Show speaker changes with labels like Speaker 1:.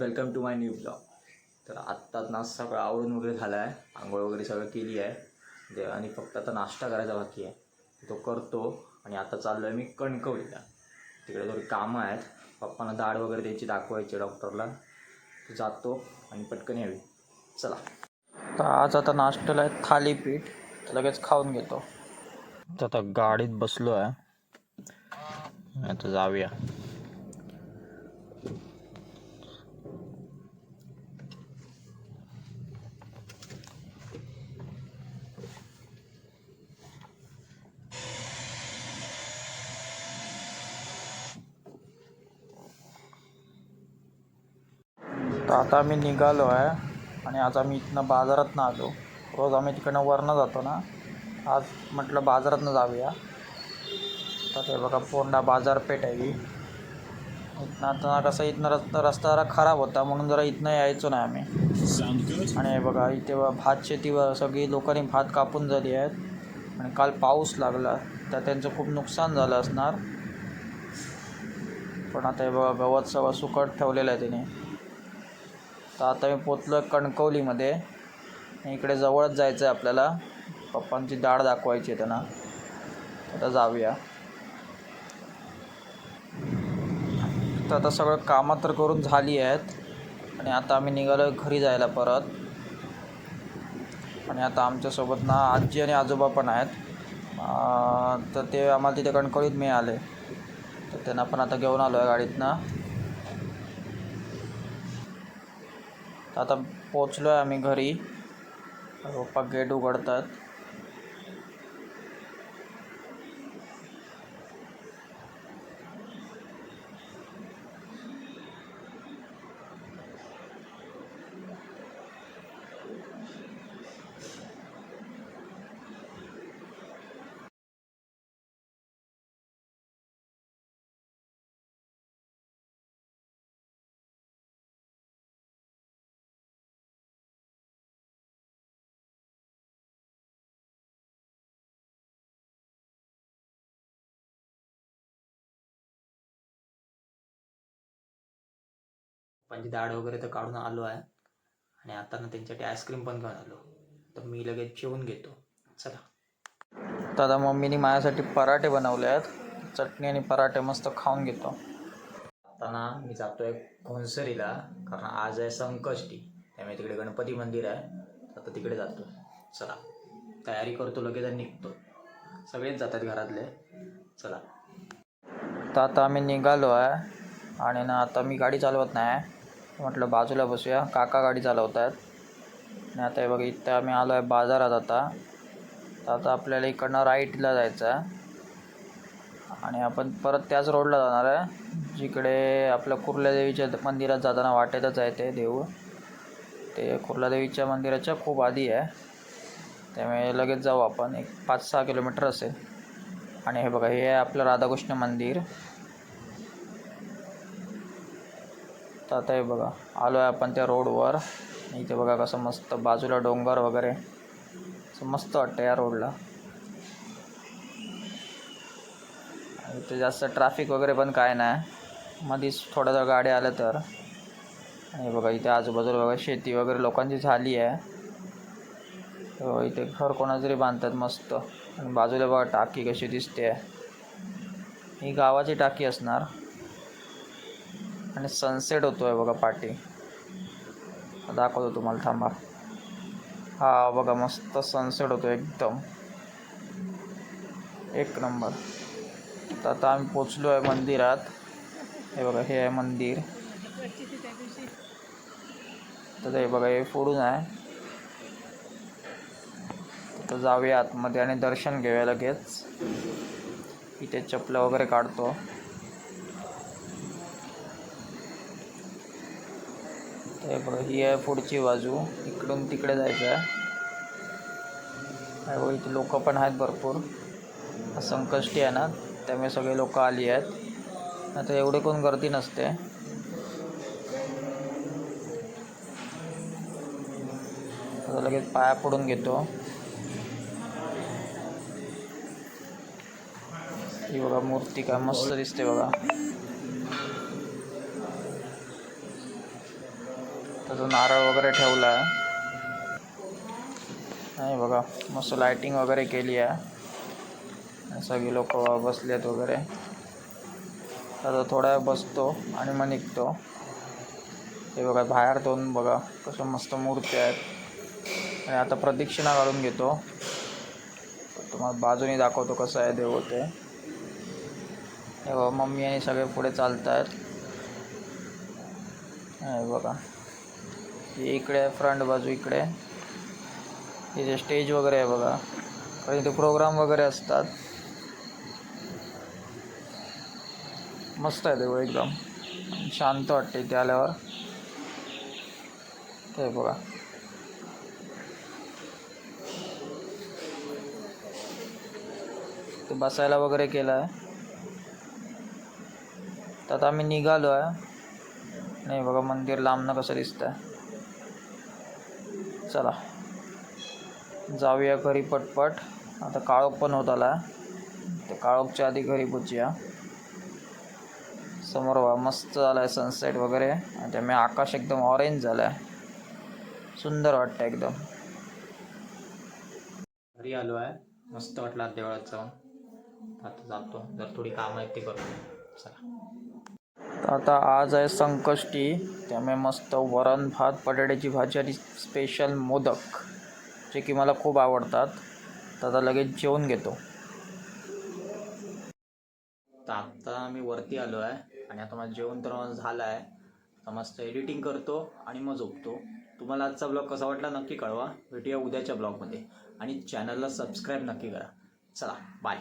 Speaker 1: Welcome to my new blog तर आत्ताच नाश्ता सगळं आवरून वगैरे झाला आहे आंघोळ वगैरे सगळं केली आहे. दे आणि फक्त आता नाश्ता करायचा बाकी आहे. तो करतो. आणि आता चाललो आहे मी कणकवलीला. तिकडे थोडी कामं आहेत. पप्पांना दाढ वगैरे द्यायची दाखवायची डॉक्टरला. जातो आणि पटकन यावी चला. तर आज आता नाश्त्याला आहे थालीपीठ. तर लगेच खाऊन घेतो. तर आता गाडीत बसलो आहे आता जाऊया. तर आता आम्ही निघालो आहे आणि आज आम्ही इथनं बाजारातनं आलो. रोज आम्ही तिकडनं वरनं जातो ना. आज म्हटलं बाजारातनं जाऊया. तर ते बघा पोंडा बाजारपेठ आहे ही. इथनं आता कसं इथनं रस्ता रस्ता जरा खराब होता म्हणून जरा इथनं यायचो नाही आम्ही. आणि हे बघा इथे भात शेतीवर सगळी लोकांनी भात कापून झाली आहेत. आणि काल पाऊस लागला तर त्यांचं खूप नुकसान झालं असणार. पण आता हे बघा गवत सगळं सुकट ठेवलेलं आहे त्याने. तर आता मी पोचलो आहे कणकवलीमध्ये. इकडे जवळच जायचं आहे आपल्याला. पप्पांची दाढ दाखवायची आहे त्यांना. आता जाऊया. तर आता सगळं कामं तर करून झाली आहेत. आणि आता आम्ही निघालो घरी जायला परत. आणि आता आमच्यासोबत ना आजी आणि आजोबा पण आहेत. तर ते आम्हाला तिथे कणकवलीत मिळाले. तर त्यांना पण आता घेऊन आलो आहे गाडीतनं. आता पोचलो आहे आम्ही घरी. पप्पा गेट उघडतात. पप्पांची दाढ वगैरे तर काढून आलो आहे. आणि आता ना त्यांच्यासाठी आईस्क्रीम पण घेऊन आलो तर मी लगेच जेवून घेतो. चला. तर आता मम्मीने माझ्यासाठी पराठे बनवले आहेत. चटणी आणि पराठे मस्त खाऊन घेतो. आता ना मी जातो आहे घोंसरीला कारण आज आहे संकष्टी. त्यामुळे तिकडे गणपती मंदिर आहे. आता तिकडे जातो. चला. तयारी करतो लगेच आणि निघतो. सगळेच जातात घरातले. चला. तर आता आम्ही निघालो आहे. आणि ना आता मी गाडी चालवत नाही. म्हटलं बाजूला बसूया. काका गाडी चालवत आहेत आणि आता हे बघा इथं आम्ही आलो आहे बाजारात आता. तर आता आपल्याला इकडनं राईटला जायचं आहे आणि आपण परत त्याच रोडला जाणार आहे. जिकडे आपल्या कुर्लादेवीच्या मंदिरात जाताना वाटेतच आहे ते देऊळ. ते कुर्लादेवीच्या मंदिराच्या खूप आधी आहे. त्यामुळे लगेच जाऊ आपण. एक पाच सहा किलोमीटर असेल. आणि हे बघा हे आहे आपलं राधाकृष्ण मंदिर. तर आता हे बघा आलो आहे आपण त्या रोडवर इथे बघा कसं मस्त बाजूला डोंगर वगैरे. असं मस्त वाटतं या रोडला इथे जास्त ट्रॅफिक वगैरे पण काय नाही. मध्येच थोड्या जर गाड्या आल्या तर. आणि बघा इथे आजूबाजूला बघा शेती वगैरे लोकांची झाली आहे. हो, इथे घर कोणाचं तरी बांधतात मस्त. आणि बाजूला बघा टाकी कशी दिसते. ही गावाची टाकी असणार. आणि सनसेट होतो आहे बघा पाठी. दाखवतो तुम्हाला थांबा. हा बघा मस्त सनसेट होतो एकदम. एक नंबर. तर आता आम्ही पोचलो आहे मंदिरात. हे बघा हे आहे मंदिर. तर हे बघा हे फोडून आहे. तर जाऊया आतमध्ये आणि दर्शन घेऊया लगेच. इथे चपलं वगैरे काढतो. हे बघा ही आहे पुढची बाजू. इकडून तिकडे जायचं आहे. बघा इथे लोक पण आहेत भरपूर. संकष्टी आहे ना त्यामुळे सगळे लोक आली आहेत. आता एवढे कोण गर्दी नसते. आता लगेच पाया पडून घेतो. ही बघा मूर्ती काय मस्त दिसते बघा. तो नारळ वगैरे ठेवला आहे. नाही बघा मस्त लायटिंग वगैरे केली आहे. सगळी लोक बसलेत वगैरे. आता थोडा वेळ बसतो आणि मग निघतो. हे बघा बाहेर दोन बघा कसं मस्त मूर्ती आहेत. आणि आता प्रदक्षिणा काढून घेतो. तुम्हाला बाजूने दाखवतो कसं आहे देव ते. हे बघा मम्मी आणि सगळे पुढे चालत आहेत हे बघा. इकडे आहे फ्रंट बाजू इकडे इथे स्टेज वगैरे आहे बघा. कारण इथे प्रोग्राम वगैरे असतात. मस्त आहे देवळ एकदम. शांत वाटते इथे आल्यावर. ते बघा. ते बसायला वगैरे केलं आहे. तर आता आम्ही निघालो आहे. नाही बघा मंदिर लांबनं कसं दिसतंय. चला. जाऊया घरी पटपट. आता काळोख पण होत आला. तर काळोखच्या आधी घरी पोचूया. समोर वा मस्त झाला आहे सनसेट वगैरे. आणि त्यामुळे आकाश एकदम ऑरेंज झालं आहे सुंदर वाटतं एकदम. घरी आलो आहे मस्त वाटलं देवळात जाऊन. आता जातो. जर थोडी कामं आहेत ती करतो चला. तर आता आज आहे संकष्टी. त्यामुळे मस्त वरण भात बटाट्याची भाजी आणि स्पेशल मोदक जे की मला खूप आवडतात. तर आता लगेच जेवून घेतो. तर आत्ता मी वरती आलो आहे आणि आता माझं जेवण तर झालं आहे. तर मस्त एडिटिंग करतो आणि मग झोपतो. तुम्हाला आजचा ब्लॉग कसा वाटला नक्की कळवा. भेटूया उद्याच्या ब्लॉगमध्ये आणि चॅनलला सबस्क्राईब नक्की करा. चला बाय